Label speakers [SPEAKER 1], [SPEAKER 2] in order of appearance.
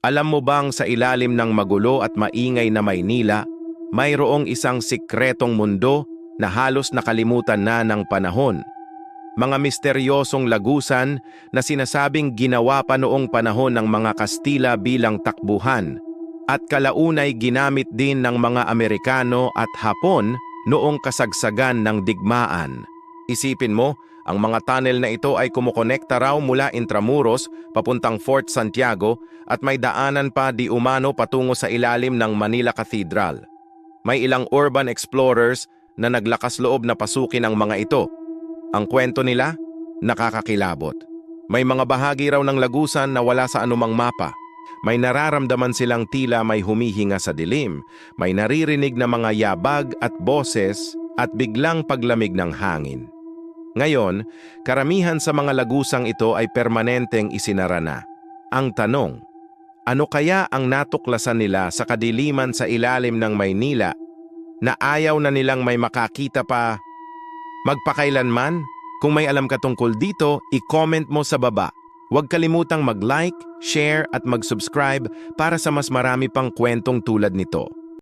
[SPEAKER 1] Alam mo bang sa ilalim ng magulo at maingay na Maynila, mayroong isang sikretong mundo na halos nakalimutan na ng panahon. Mga misteryosong lagusan na sinasabing ginawa pa noong panahon ng mga Kastila bilang takbuhan at kalaunay ginamit din ng mga Amerikano at Hapon noong kasagsagan ng digmaan. Isipin mo, ang mga tunnel na ito ay kumukonekta raw mula Intramuros papuntang Fort Santiago at may daanan pa di umano patungo sa ilalim ng Manila Cathedral. May ilang urban explorers na naglakas loob na pasukin ang mga ito. Ang kwento nila, nakakakilabot. May mga bahagi raw ng lagusan na wala sa anumang mapa. May nararamdaman silang tila may humihinga sa dilim. May naririnig na mga yabag at boses at biglang paglamig ng hangin. Ngayon, karamihan sa mga lagusang ito ay permanenteng isinara na. Ang tanong, ano kaya ang natuklasan nila sa kadiliman sa ilalim ng Maynila na ayaw na nilang may makakita pa magpakailanman? Kung may alam ka tungkol dito, i-comment mo sa baba. Huwag kalimutang mag-like, share at mag-subscribe para sa mas marami pang kwentong tulad nito.